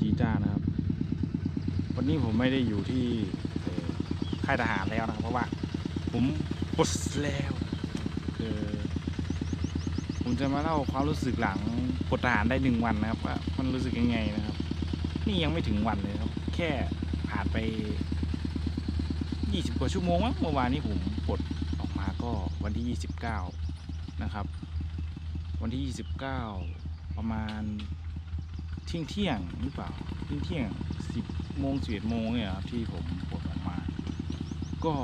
จีจ้านะครับ วันนี้ผมไม่ได้อยู่ที่ค่ายทหารแล้วนะครับ เพราะว่า ผมปลดแล้วคือผมจะมาเล่าความรู้สึกหลังปลดทหารได้หนึ่งวันนะครับว่ามันรู้สึกยังไงนะครับ นี่ยังไม่ถึงวันเลยครับ แค่ผ่านไปยี่สิบกว่าชั่วโมงมั้งเมื่อวานนี้ผมปลดออกมาก็วันที่ยี่สิบเก้านะครับ วันที่ยี่สิบเก้าประมาณ เที่ยงเที่ยงหรือเปล่าเที่ยงเที่ยงสิบโมงสิบเอ็ดโมงเนี่ยครับที่ผมปลดออกมา ก็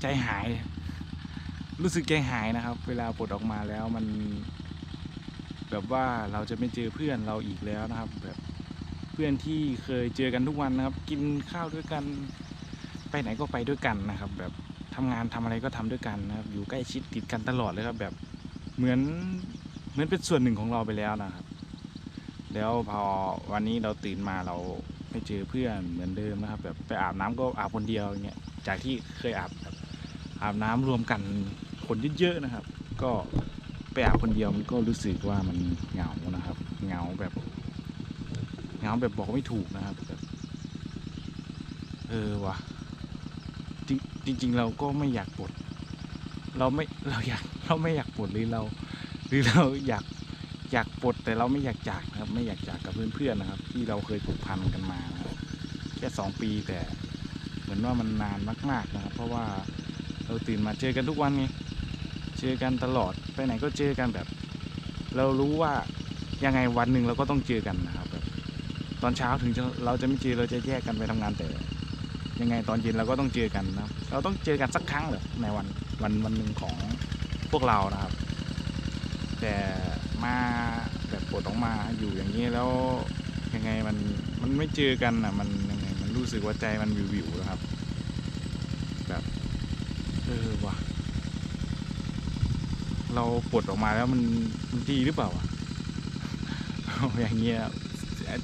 ใจหาย รู้สึกใจหายนะครับ เวลาปลดออกมาแล้วมัน แบบว่าเราจะไม่เจอเพื่อนเราอีกแล้วนะครับ แบบเพื่อนที่เคยเจอกันทุกวันนะครับ กินข้าวด้วยกัน ไปไหนก็ไปด้วยกันนะครับ แบบทำงานทำอะไรก็ทำด้วยกันนะครับ อยู่ใกล้ชิดติดกันตลอดเลยครับ แบบเหมือนเหมือนเป็นส่วนหนึ่งของเราไปแล้วนะครับ แล้วพอวันนี้เราตื่นมาเราไม่เจอเพื่อนเหมือนเดิมนะครับ แบบไปอาบน้ำก็อาบคนเดียวอย่างเงี้ยจากที่เคยอาบแบบอาบน้ำรวมกันคนเยอะๆนะครับ ก็ไปอาบคนเดียวมันก็รู้สึกว่ามันเหงานะครับเหงาแบบเหงาแบบบอกไม่ถูกนะครับแบบเออวะจริงจริงๆเราก็ไม่อยากปลดเราไม่เราอยากเราไม่อยากปลดหรือเรา หรือเราอยาก อยากปลดแต่เราไม่อยากจากนะครับ ไม่อยากจากกับเพื่อนๆนะครับ ที่เราเคยผูกพันกันมานะครับแค่สองปีแต่เหมือนว่ามันนานมากๆนะครับ เพราะว่าเราตื่นมาเจอกันทุกวันไงเจอกันตลอดไปไหนก็เจอกันแบบ เรารู้ว่ายังไงวันหนึ่งเราก็ต้องเจอกันนะครับแบบตอนเช้าถึงเราจะไม่เจอเราจะแยกกันไปทำงานแต่ ยังไงตอนเย็นเราก็ต้องเจอกันนะครับ เราต้องเจอกันสักครั้งเหรอในวันวันวันหนึ่งของพวกเรานะครับ แต่มาแบบปลดออกมาอยู่อย่างนี้แล้วยังไงมันมันไม่เจอกันอะมันยังไงมันรู้สึกว่าใจมันวิววิวๆนะครับ แบบเออว่ะเราปลดออกมาแล้วมันมันดีหรือเปล่าวะอย่างเงี้ย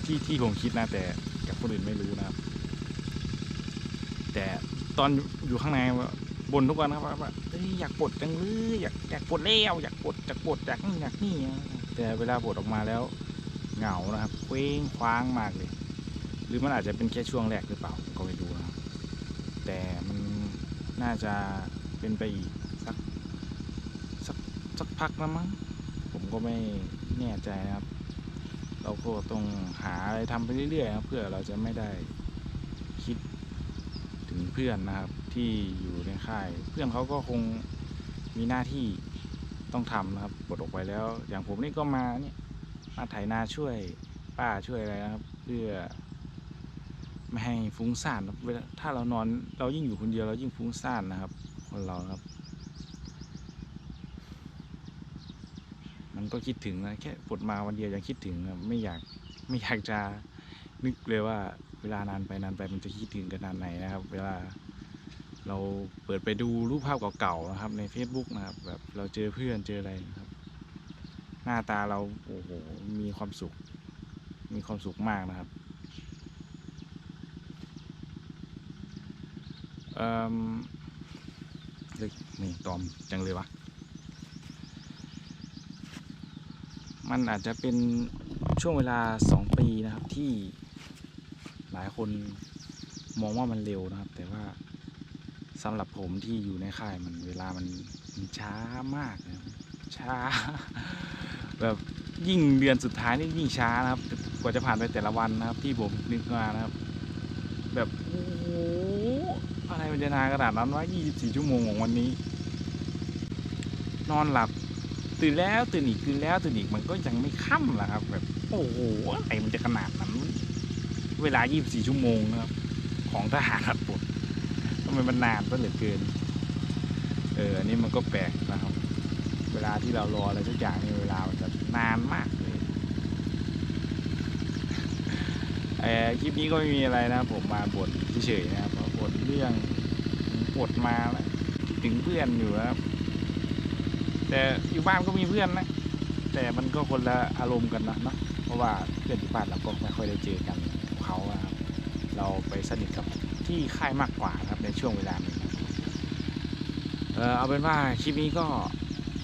ที่ที่ผมคิดนะแต่กับคนอื่นไม่รู้นะครับ แต่ตอนอยู่ข้างในว่า บนทุกวันนะครับว่าเอ้ยอยากปลดจังเลยอยากอยากปลดแล้วอยากปลดอยากปลดอยากนี่อยากนี่แต่เวลาปลดออกมาแล้วเหงานะครับเคว้งคว้างมากเลย หรือมันอาจจะเป็นแค่ช่วงแรกหรือเปล่าก็ไม่รู้นะครับแต่มันน่าจะเป็นไปอีกสักสักสักพักนะมั้งผมก็ไม่แน่ใจนะครับ เราก็ต้องหาอะไรทำไปเรื่อยๆครับเพื่อเราจะไม่ได้ ถึงเพื่อนนะครับที่อยู่ในค่าย เพื่อนเขาก็คงมีหน้าที่ต้องทำนะครับปลดออกไปแล้ว อย่างผมนี่ก็มาเนี่ยมาไถนาช่วยป้าช่วยอะไรนะครับ เพื่อไม่ให้ฟุ้งซ่านเวลาถ้าเรานอนเรายิ่งอยู่คนเดียวเรายิ่งฟุ้งซ่านนะครับ คนเรานะครับ มันก็คิดถึงนะแค่ปลดมาวันเดียวยังคิดถึงครับไม่อยากไม่อยากจะนึกเลยว่า เวลานานไปนานไปมันจะคิดถึงขนาดไหนนะครับ เวลาเราเปิดไปดูรูปภาพเก่าๆนะครับ ใน Facebook นะครับ แบบเราเจอเพื่อนเจออะไรนะครับ หน้าตาเราโอ้โหมีความสุข มีความสุขมากนะครับเอ่มเนี่ตอมจังเลยวะมันอาจจะเป็นช่วงเวลาสองปีนะครับที่ หลายคนมองว่ามันเร็วนะครับ แต่ว่าสำหรับผมที่อยู่ในค่ายมันเวลามันมันช้ามากนะช้า แบบยิ่งเดือนสุดท้ายนี่ยิ่งช้านะครับ กว่าจะผ่านไปแต่ละวันนะครับ ที่ผมนึกมานะครับ แบบโอ้โหอะไรมันจะนานขนาดนั้นวะ24 ชั่วโมงของวันนี้ นอนหลับตื่นแล้วตื่นอีกตื่นแล้วตื่นอีกมันก็ยังไม่ค่ำล่ะครับ แบบ โอ้โหอะไรมันจะขนาดนั้น เวลา 24 ชั่วโมงนะครับ ของทหารหัดปลดทำไมมันนานซะเหลือเกิน เอออันนี้มันก็แปลกนะครับ เวลาที่เรารออะไรทุกอย่างนี่เวลามันจะนานมากเลยเออคลิปนี้ก็ไม่มีอะไรนะผมมาบ่นเฉยๆนะครับบ่นเรื่องปวดมาแล้วคิดถึงเพื่อนอยู่นะครับ แต่อยู่บ้านก็มีเพื่อนนะ แต่มันก็คนละอารมณ์กันนะเนาะเพราะว่าเพื่อนที่บ้านเราก็ไม่ค่อยได้เจอกัน เขาครับเราไปสนิทกับที่ค่ายมากกว่านะครับในช่วงเวลานี้เออเอาเป็นว่าคลิปนี้ก็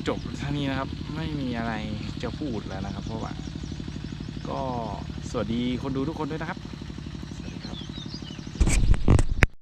จบเท่านี้นะครับ ไม่มีอะไรจะพูดแล้วนะครับ เพราะว่า ก็สวัสดีคนดูทุกคนด้วยนะครับ